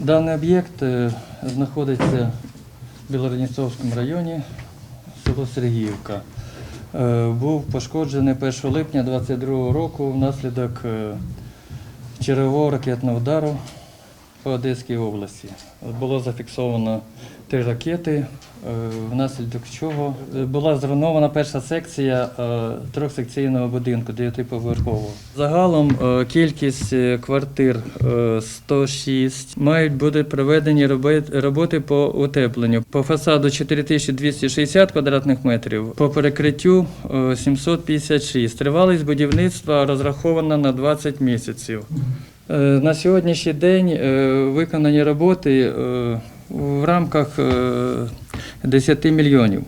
Даний об'єкт е, знаходиться в Білородністровському районі, село Сергіївка. Е, Був пошкоджений 1 липня 2022 року внаслідок е, чергового ракетного удару по Одеській області. Було зафіксовано три ракети, внаслідок чого е, була зруйнована перша секція е, трьохсекційного будинку дев'ятиповерхового. Загалом е, кількість е, квартир е, 106. Мають бути проведені роботи по утепленню. По фасаду 4260 квадратних метрів, по перекриттю е, 756. Тривалість будівництва розрахована на 20 місяців. Е, На сьогоднішній день е, виконані роботи е, в рамках е, 10 мільйонів.